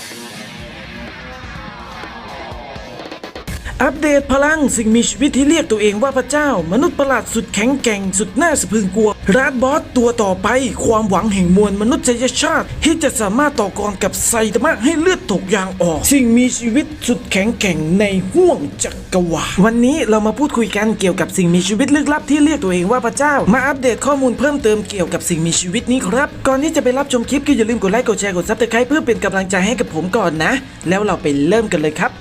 Thank you. อัปเดตพลังสิ่งมีชีวิตที่เรียกตัวเองว่าพระเจ้า มนุษย์ประหลาดสุดแข็งแกร่งสุดน่าสะพรึงกลัวราดบอสตัวต่อไป ความหวังแห่งมวลมนุษยชาติ ที่จะสามารถต่อกรกับไซตามะให้เลือดตกยางออก สิ่งมีชีวิตสุดแข็งแกร่งในห้วงจักรวาลวันนี้เรามาพูดคุยกันเกี่ยวกับสิ่งมีชีวิตลึกลับที่เรียกตัวเองว่าพระเจ้า มาอัปเดตข้อมูลเพิ่มเติมเกี่ยวกับสิ่งมีชีวิตนี้ครับก่อนที่จะไปรับชมคลิปก็อย่าลืมกดไลค์กดแชร์กดซับสไครป์เพื่อเป็นกำลังใจให้กับผมก่อนนะ แล้วเราไปเริ่มกันเลยครับ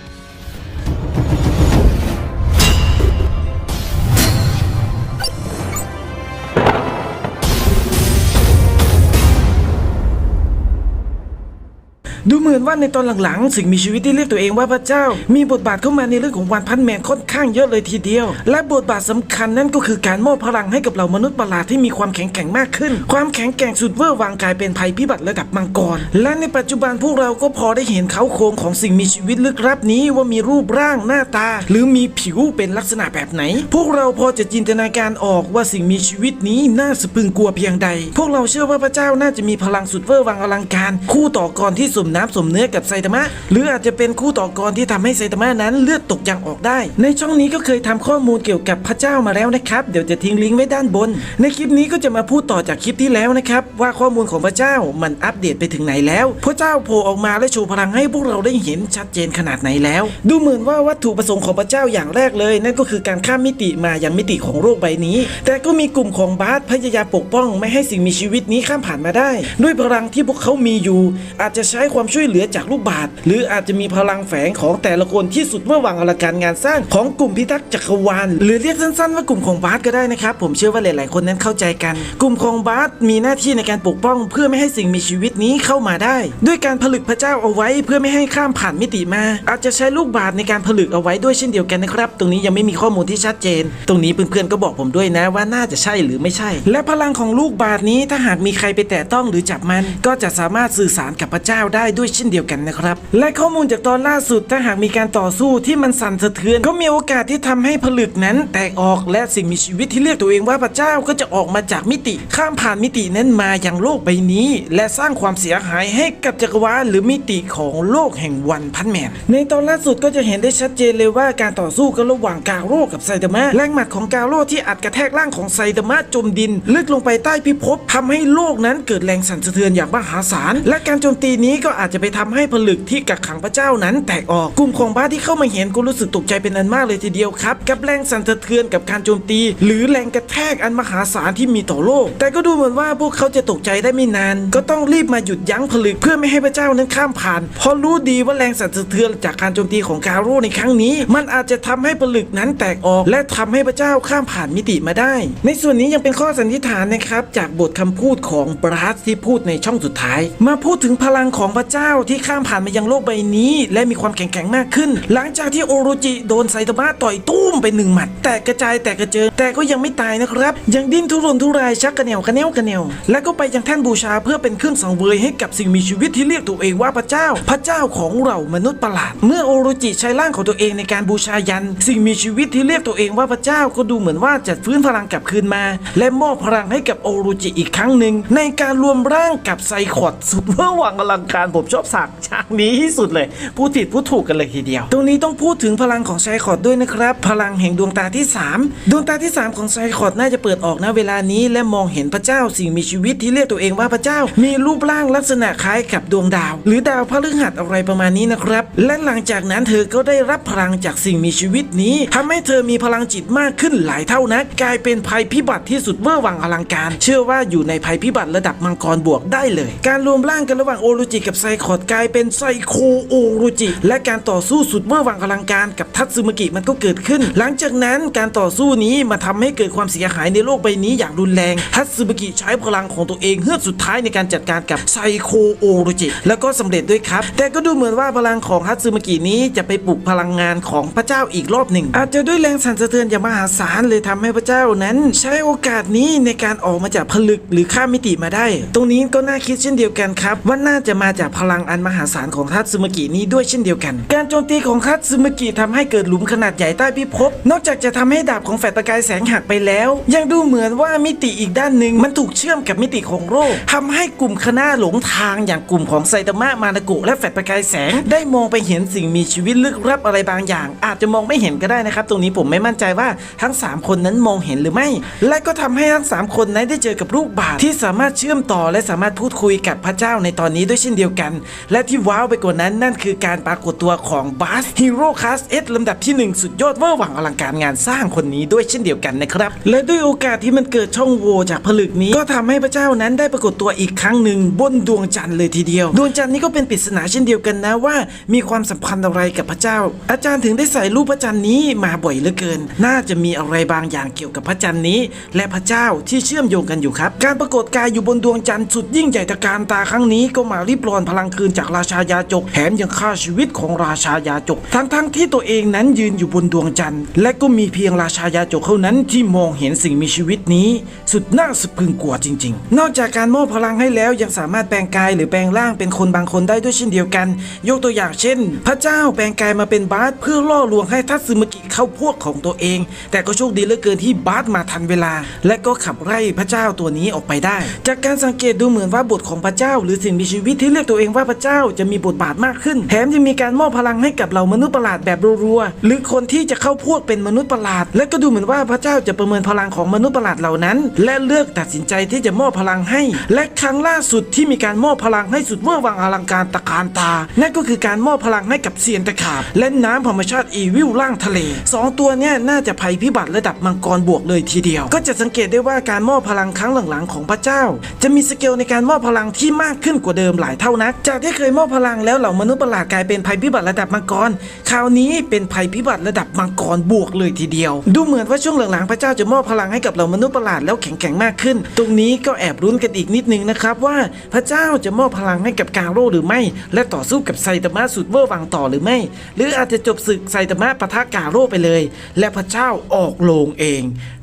ดูเหมือนว่าในตอนหลังๆ สิ่งมีชีวิตที่เรียกตัวเองว่าพระเจ้า มีบทบาทเข้ามาในเรื่องของวันพันแมนค่อนข้างเยอะเลยทีเดียว และบทบาทสำคัญนั่นก็คือการมอบพลังให้กับเหล่ามนุษย์ประหลาดที่มีความแข็งแกร่งมากขึ้น ความแข็งแกร่งสุดเวอร์วางกลายเป็นภัยพิบัติระดับมังกร และในปัจจุบันพวกเราก็พอได้เห็นเขาโครงของสิ่งมีชีวิตลึกลับนี้ว่ามีรูปร่างหน้าตา หรือมีผิวเป็นลักษณะแบบไหน พวกเราพอจะจินตนาการออกว่าสิ่งมีชีวิตนี้น่าสะพรึงกลัวเพียงใด พวกเราเชื่อว่าพระเจ้าน่าจะมีพลังสุดเวอร์วังอลังการ คู่ต่อกรที่สมน้ำสมเนื้อกับไซตามะ หรืออาจจะเป็นคู่ต่อกรที่ทำให้ไซตามะนั้นเลือดตกยางออกได้ ในช่องนี้ก็เคยทำข้อมูลเกี่ยวกับพระเจ้ามาแล้วนะครับ เดี๋ยวจะทิ้งลิงก์ไว้ด้านบน ในคลิปนี้ก็จะมาพูดต่อจากคลิปที่แล้วนะครับว่าข้อมูลของพระเจ้ามันอัปเดตไปถึงไหนแล้ว พระเจ้าโผล่ออกมาและโชว์พลังให้พวกเราได้เห็นชัดเจนขนาดไหนแล้ว ดูเหมือนว่าวัตถุประสงค์ของพระเจ้าอย่างแรกเลย นั่นก็คือการข้ามมิติมายังมิติของโลกใบนี้ แต่ก็มีกลุ่มของบาสพยายามปกป้อง ไม่ให้สิ่งมีชีวิตนี้ข้ามผ่านมาได้ ด้วยพลังที่พวกเขามีอยู่ อาจจะใช้ความช่วยเหลือจากลูกบาศก์หรืออาจจะมีพลังแฝงของแต่ละคนที่สุดเมื่อวางอลังการงานสร้างของกลุ่มพิทักษ์จักรวาลหรือเรียกสั้นๆว่ากลุ่มของบาสก็ได้นะครับ ผมเชื่อว่าหลายๆคนนั้นเข้าใจกัน กลุ่มของบาสมีหน้าที่ในการปกป้อง เพื่อไม่ให้สิ่งมีชีวิตนี้เข้ามาได้ ด้วยการผลึกพระเจ้าเอาไว้เพื่อไม่ให้ข้ามผ่านมิติมา อาจจะใช้ลูกบาศก์ในการผลึกเอาไว้ด้วยเช่นเดียวกันนะครับ ตรงนี้ยังไม่มีข้อมูลที่ชัดเจน ตรงนี้เพื่อนๆก็บอกผมด้วยนะว่าน่าจะใช่หรือไม่ใช่ และพลังของลูกบาศก์นี้ถ้าหากมีใครไปแตะต้องหรือจับมันก็จะสามารถสื่อสารกับพระเจ้าได้ด้วยเช่นเดียวกันนะครับ และข้อมูลจากตอนล่าสุดถ้าหากมีการต่อสู้ที่มันสั่นสะเทือนก็มีโอกาสที่ทำให้ผลึกนั้นแตกออกและสิ่งมีชีวิตที่เรียกตัวเองว่าพระเจ้าก็จะออกมาจากมิติ ข้ามผ่านมิตินั้นมาอย่างโลกใบนี้ และสร้างความเสียหายให้กับจักรวาลหรือมิติของโลกแห่งวันพันแมนในตอนล่าสุดก็จะเห็นได้ชัดเจนเลยว่าการต่อสู้กันระหว่างกาโร่กับไซตามะแรงหมัดของกาโร่ที่อัดกระแทกร่างของไซตามะจมดิน ลึกลงไปใต้พิภพทำให้โลกนั้นเกิดแรงสั่นสะเทือนอย่างมหาศาลและการโจมตีนี้ก็อาจจะไปทำให้ผลึกที่กักขังพระเจ้านั้นแตกออกกลุ่มของบ้าที่เข้ามาเห็นก็รู้สึกตกใจเป็นอันมากเลยทีเดียวครับ กับแรงสั่นสะเทือนกับการโจมตี หรือแรงกระแทกอันมหาศาลที่มีต่อโลก แต่ก็ดูเหมือนว่าพวกเขาจะตกใจได้ไม่นาน ก็ต้องรีบมาหยุดยั้งผลึกเพื่อไม่ให้พระเจ้านั้นข้ามผ่าน เพราะรู้ดีว่าแรงสั่นสะเทือนจากการโจมตีของกาโร่ในครั้งนี้ มันอาจจะทำให้ผลึกนั้นแตกออก และทำให้พระเจ้าข้ามผ่านมิติมาได้ ในส่วนนี้ยังเป็นข้อสันนิษฐานนะครับจากบทคำพูดของบรัสที่พูดในช่องสุดท้าย มาพูดถึงพลังของพระเจ้าที่ข้ามผ่านมายังโลกใบนี้ และมีความแข็งแกร่งมากขึ้น หลังจากที่โอโรจิโดนไซตามะต่อยตุ้มไปหนึ่งหมัด แตกกระจายแตกกระเจิงแต่ก็ยังไม่ตายนะครับ ยังดิ้นทุรนทุรายชักกระเนวกระเนวกระเนวและก็ไปยังแท่นบูชาเพื่อเป็นเครื่องสังเวยให้กับสิ่งมีชีวิตที่เรียกตัวเองว่าพระเจ้า พระเจ้าของเรามนุษย์ประหลาด เมื่อโอโรจิใช้ร่างของตัวเองในการบูชายัน สิ่งมีชีวิตที่เรียกตัวเองว่าพระเจ้าก็ดูเหมือนว่าจะฟื้นพลังกลับคืนมา และมอบพลังให้กับโอโรจิอีกครั้งหนึ่งในการรวมร่างกับไซคอดสุดเมื่อหวังอลังการผมชอบฉากฉากนี้ที่สุดเลยพูดผิดพูดถูกกันเลยทีเดียว ตรงนี้ต้องพูดถึงพลังของไซคอดด้วยนะครับ พลังแห่งดวงตาที่ 3 ดวงตาที่ 3 ของไซคอดน่าจะเปิดออกณเวลานี้ และมองเห็นพระเจ้าสิ่งมีชีวิตที่เรียกตัวเองว่าพระเจ้า มีรูปร่างลักษณะคล้ายกับดวงดาว หรือดาวพฤหัสอะไรประมาณนี้นะครับ และหลังจากนั้นเธอก็ได้รับพลังจากสิ่งมีชีวิตนี้ทำให้เธอมีพลังจิตมากขึ้นหลายเท่านักกลายเป็นภัยพิบัติที่สุดเวอร์วังอลังการ เชื่อว่าอยู่ในภัยพิบัติระดับมังกรบวกได้เลย การรวมร่างกันระหว่างโอโรจิกับไซคอดกลายเป็นไซโคโอโรจิ และการต่อสู้สุดเวอร์วังอลังการกับทัตสึมกิมันก็เกิดขึ้น หลังจากนั้นการต่อสู้นี้มาทำให้เกิดความเสียหายในโลกใบนี้อย่างรุนแรง ทัตสึมกิใช้พลังของตัวเองเฮือกสุดท้ายในการจัดการกับไซโคโอโรจิ แล้วก็สำเร็จด้วยครับ แต่ก็ดูเหมือนว่าพลังของทัตสึมกินี้จะไปปลุกพลังงานของพระเจ้าอีกรอบหนึ่ง อาจจะด้วยแรงสั่นสะเทือนอย่างมหาศาลเลยทำให้พระเจ้านั้น ใช้โอกาสนี้ในการออกมาจากผลึกหรือข้ามมิติมาได้ ตรงนี้ก็น่าคิดเช่นเดียวกันครับว่าน่าจะมาจากพลังอันมหาศาลของทัตสึมากินี้ด้วยเช่นเดียวกัน การโจมตีของทัตสึมากิทำให้เกิดหลุมขนาดใหญ่ใต้พิภพ นอกจากจะทำให้ดาบของแฟดประกายแสงหักไปแล้ว ยังดูเหมือนว่ามิติอีกด้านหนึ่งมันถูกเชื่อมกับมิติของโลกทำให้กลุ่มคณะหลงทางอย่างกลุ่มของไซตามะมานากุและแฟดประกายแสง ได้มองไปเห็นสิ่งมีชีวิตลึกลับอะไรบางอย่าง อาจจะมองไม่เห็นก็ได้นะครับ ตรงนี้ผมไม่มั่นใจว่าทั้ง 3 คนนั้นมองเห็นหรือไม่ และก็ทำให้ทั้ง 3 คนนั้นได้เจอกับรูปบาทที่สามารถเชื่อมต่อและสามารถพูดคุยกับพระเจ้าในตอนนี้ด้วยเช่นเดียวกันและที่ว้าวไปกว่านั้นนั่นคือการปรากฏตัวของบัสฮีโร่คลาสเอสลำดับที่ 1 สุดยอดเวอร์หวังอลังการงานสร้างคนนี้ด้วยเช่นเดียวกันนะครับ และด้วยโอกาสที่มันเกิดช่องโหว่จากผลึกนี้ ก็ทำให้พระเจ้านั้นได้ปรากฏตัวอีกครั้งหนึ่งบนดวงจันทร์เลยทีเดียว ดวงจันทร์นี้ก็เป็นปริศนาเช่นเดียวกันนะว่า มีความสัมพันธ์อะไรกับพระเจ้า อาจารย์ถึงได้ใส่รูปพระจันทร์นี้มาบ่อยเหลือเกิน น่าจะมีอะไรบางอย่างเกี่ยวกับพระจันทร์นี้ และพระเจ้าที่เชื่อมโยงกันอยู่ครับ การปรากฏกายอยู่บนดวงจันทร์สุดยิ่งใหญ่ตะการตาครั้งนี้ก็มาริบรอนพลังคืนจากราชายาจกแถมยังฆ่าชีวิตของราชายาจก ทั้งๆที่ตัวเองนั้นยืนอยู่บนดวงจันทร์ และก็มีเพียงราชายาจกเท่านั้นที่มองเห็นสิ่งมีชีวิตนี้ สุดน่าสะพรึงกลัวจริง ๆ นอกจากการมอบพลังให้แล้วยังสามารถแปลงกายหรือแปลงร่างเป็นคนบางคนได้ด้วยเช่นเดียวกัน ยกตัวอย่างเช่น พระเจ้าแปลงกายมาเป็นบาสเพื่อล่อลวงให้ทัตสึมกิเข้าพวกของตัวเอง แต่ก็โชคดีเหลือเกินที่บาสมาทันเวลา และก็ขับไล่พระเจ้าตัวนี้ออกไปได้ จากการสังเกตดูเหมือนว่าบทของพระเจ้า หรือสิ่งมีชีวิตที่เรียกตัวเองว่าพระเจ้าจะมีบทบาทมากขึ้น แถมยังมีการมอบพลังให้กับเหล่ามนุษย์ประหลาดแบบรัวๆหรือคนที่จะเข้าพวกเป็นมนุษย์ประหลาด และก็ดูเหมือนว่าพระเจ้าจะประเมินพลังของมนุษย์ประหลาดเหล่านั้น และเลือกตัดสินใจที่จะมอบพลังให้ และครั้งล่าสุดที่มีการมอบพลังให้สุดเวอร์วังอลังการตะการตา นั่นก็คือการมอบพลังให้กับเซียนตะขาบและน้ำธรรมชาติอีวิลล่างทะเลสองตัวเนี้น่าจะภัยพิบัติระดับมังกรบวกเลยทีเดียว ก็จะสังเกตได้ว่าการมอบพลังครั้งหลังๆของพระเจ้า จะมีสเกลในการมอบพลังที่มากขึ้นกว่าเดิมหลายเท่านักจากที่เคยมอบพลังแล้วเหล่ามนุษย์ประหลาดกลายเป็นภัยพิบัติระดับมังกร คราวนี้เป็นภัยพิบัติระดับมังกรบวกเลยทีเดียว ดูเหมือนว่าช่วงหลังๆพระเจ้าจะมอบพลังให้กับเหล่ามนุษย์ประหลาดแล้วแข็งแกร่งมากขึ้น ตรงนี้ก็แอบรุ้นกันอีกนิดนึงนะครับว่าพระเจ้าจะมอบพลังให้กับกาโร่หรือไม่ และต่อสู้กับไซตามะสุดเวอร์วังต่อหรือไม่ หรืออาจจะจบศึกไซตามะปะทะกาโร่ไปเลย และพระเจ้าออกโลงเอง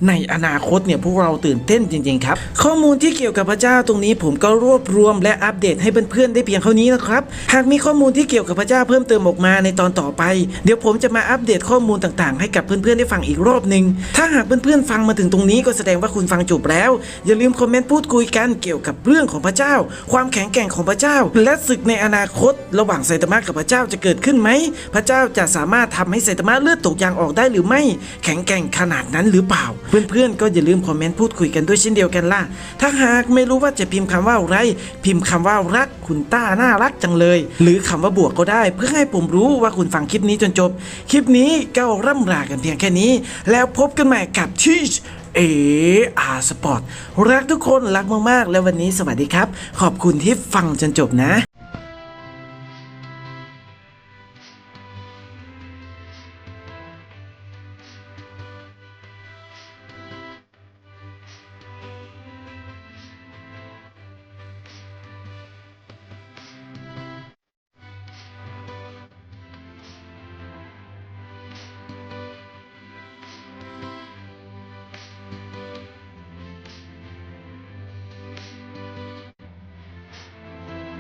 ในอนาคตเนี่ยพวกเราตื่นเต้นจริงๆครับ ข้อมูลที่เกี่ยวกับพระเจ้าตรงนี้ผมก็รวบรวมและอัปเดตให้เพื่อนๆได้เพียงเท่านี้นะครับ หากมีข้อมูลที่เกี่ยวกับพระเจ้าเพิ่มเติมออกมาในตอนต่อไป เดี๋ยวผมจะมาอัปเดตข้อมูลต่างๆ ให้กับเพื่อนๆได้ฟังอีกรอบหนึ่งถ้าหากเพื่อนๆฟังมาถึงตรงนี้ก็แสดงว่าคุณฟังจบแล้ว อย่าลืมคอมเมนต์พูดคุยกันเกี่ยวกับเรื่องของพระเจ้า ความแข็งแกร่งของพระเจ้า และศึกในอนาคต ระหว่างไซตามะกับพระเจ้าจะเกิดขึ้นไหมพระเจ้าจะสามารถทำให้ไซตามะเลือดตกยางออกได้หรือไม่ แข็งแกร่งขนาดนั้นหรือเปล่า เพื่อนๆก็อย่าลืมคอมเมนต์พูดคุยกันด้วยเช่นเดียวกันล่ะถ้าหากไม่รู้ว่าจะพิมพ์คำว่าอะไร พิมพ์คำว่ารักคุณต้าน่ารักจังเลย หรือคำว่าบวกก็ได้ เพื่อให้ผมรู้ว่าคุณฟังคลิปนี้จนจบ คลิปนี้ก็ร่ำลากันเพียงแค่นี้ แล้วพบกันใหม่กับทีชเออาสปอร์ตรักทุกคนรักมากๆ แล้ววันนี้สวัสดีครับ ขอบคุณที่ฟังจนจบนะ